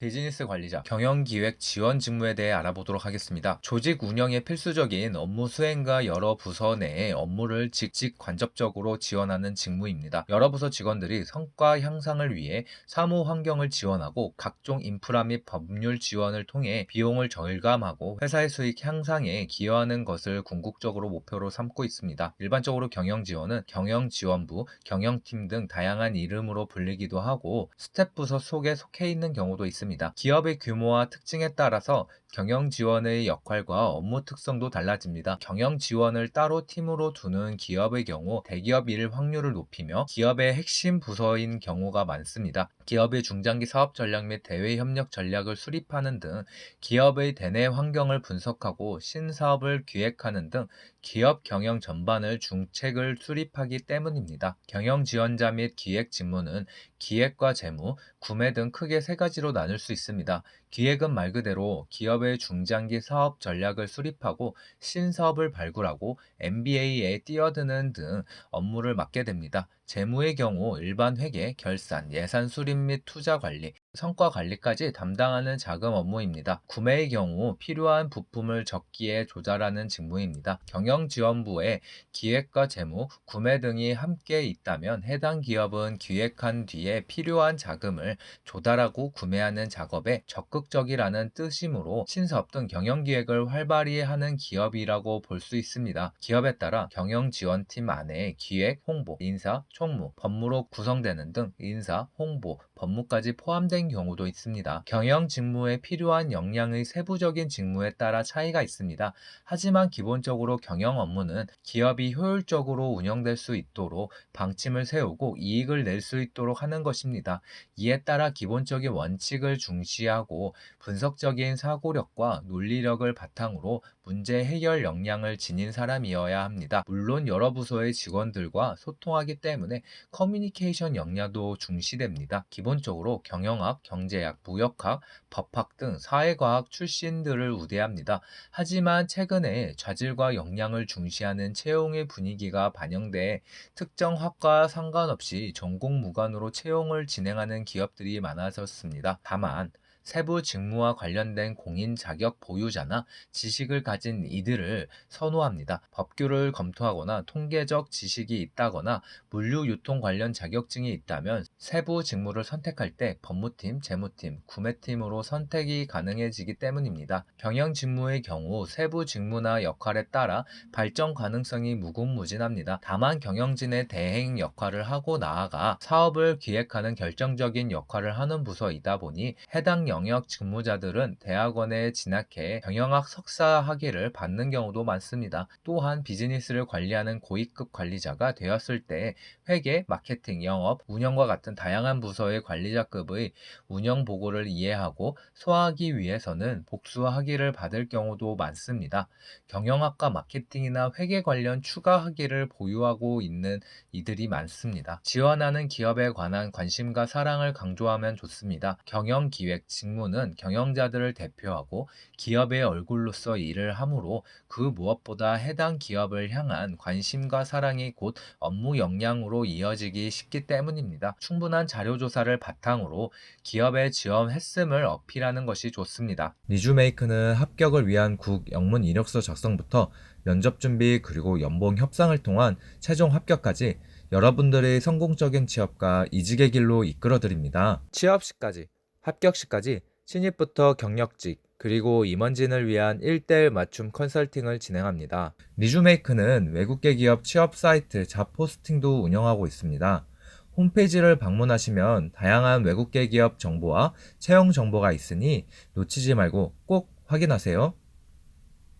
비즈니스 관리자, 경영기획 지원 직무에 대해 알아보도록 하겠습니다. 조직 운영에 필수적인 업무 수행과 여러 부서 내의 업무를 직직 간접적으로 지원하는 직무입니다. 여러 부서 직원들이 성과 향상을 위해 사무 환경을 지원하고 각종 인프라 및 법률 지원을 통해 비용을 절감하고 회사의 수익 향상에 기여하는 것을 궁극적으로 목표로 삼고 있습니다. 일반적으로 경영 지원은 경영 지원부, 경영팀 등 다양한 이름으로 불리기도 하고 스텝 부서 속에 속해 있는 경우도 있습니다. 기업의 규모와 특징에 따라서 경영 지원의 역할과 업무 특성도 달라집니다. 경영 지원을 따로 팀으로 두는 기업의 경우 대기업 일 확률을 높이며 기업의 핵심 부서인 경우가 많습니다. 기업의 중장기 사업 전략 및 대외 협력 전략을 수립하는 등 기업의 대내 환경을 분석하고 신사업을 기획하는 등 기업 경영 전반을 중책을 수립하기 때문입니다. 경영 지원자 및 기획 직무는 기획과 재무, 구매 등 크게 세 가지로 나눌 수 있습니다. 기획은 말 그대로 기업의 중장기 사업 전략을 수립하고 신사업을 발굴하고 MBA에 뛰어드는 등 업무를 맡게 됩니다. 재무의 경우 일반 회계, 결산, 예산 수립 및 투자 관리, 성과 관리까지 담당하는 자금 업무입니다. 구매의 경우 필요한 부품을 적기에 조달하는 직무입니다. 경영지원부에 기획과 재무, 구매 등이 함께 있다면 해당 기업은 기획한 뒤에 필요한 자금을 조달하고 구매하는 작업에 적극 적이라는 뜻이므로 신사업 등 경영 기획을 활발히 하는 기업이라고 볼 수 있습니다. 기업에 따라 경영 지원팀 안에 기획, 홍보, 인사, 총무, 법무로 구성되는 등 인사, 홍보, 법무까지 포함된 경우도 있습니다. 경영 직무에 필요한 역량의 세부적인 직무에 따라 차이가 있습니다. 하지만 기본적으로 경영 업무는 기업이 효율적으로 운영될 수 있도록 방침을 세우고 이익을 낼 수 있도록 하는 것입니다. 이에 따라 기본적인 원칙을 중시하고 분석적인 사고력과 논리력을 바탕으로 문제 해결 역량을 지닌 사람이어야 합니다. 물론 여러 부서의 직원들과 소통하기 때문에 커뮤니케이션 역량도 중시됩니다. 기본 적으로 경영학, 경제학, 무역학, 법학 등 사회과학 출신들을 우대합니다. 하지만 최근에 자질과 역량을 중시하는 채용의 분위기가 반영돼 특정 학과 상관없이 전공 무관으로 채용을 진행하는 기업들이 많아졌습니다. 다만 세부 직무와 관련된 공인 자격 보유자나 지식을 가진 이들을 선호합니다. 법규를 검토하거나 통계적 지식이 있다거나 물류 유통 관련 자격증이 있다면 세부 직무를 선택할 때 법무팀, 재무팀, 구매팀으로 선택이 가능해지기 때문입니다. 경영 직무의 경우 세부 직무나 역할에 따라 발전 가능성이 무궁무진합니다. 다만 경영진의 대행 역할을 하고 나아가 사업을 기획하는 결정적인 역할을 하는 부서이다 보니 해당 영역 직무자들은 대학원에 진학해 경영학 석사 학위를 받는 경우도 많습니다. 또한 비즈니스를 관리하는 고위급 관리자가 되었을 때 회계, 마케팅, 영업, 운영과 같은 다양한 부서의 관리자급의 운영 보고를 이해하고 소화하기 위해서는 복수 학위를 받을 경우도 많습니다. 경영학과 마케팅이나 회계 관련 추가 학위를 보유하고 있는 이들이 많습니다. 지원하는 기업에 관한 관심과 사랑을 강조하면 좋습니다. 경영 기획 직무는 경영자들을 대표하고 기업의 얼굴로서 일을 하므로 그 무엇보다 해당 기업을 향한 관심과 사랑이 곧 업무 역량으로 이어지기 쉽기 때문입니다. 충분한 자료 조사를 바탕으로 기업에 지원했음을 어필하는 것이 좋습니다. 리주메이크는 합격을 위한 국 영문 이력서 작성부터 면접 준비 그리고 연봉 협상을 통한 최종 합격까지 여러분들의 성공적인 취업과 이직의 길로 이끌어 드립니다. 취업 시까지, 합격 시까지 신입부터 경력직, 그리고 임원진을 위한 1대1 맞춤 컨설팅을 진행합니다. 리주메이크는 외국계 기업 취업 사이트 잡포스팅도 운영하고 있습니다. 홈페이지를 방문하시면 다양한 외국계 기업 정보와 채용 정보가 있으니 놓치지 말고 꼭 확인하세요.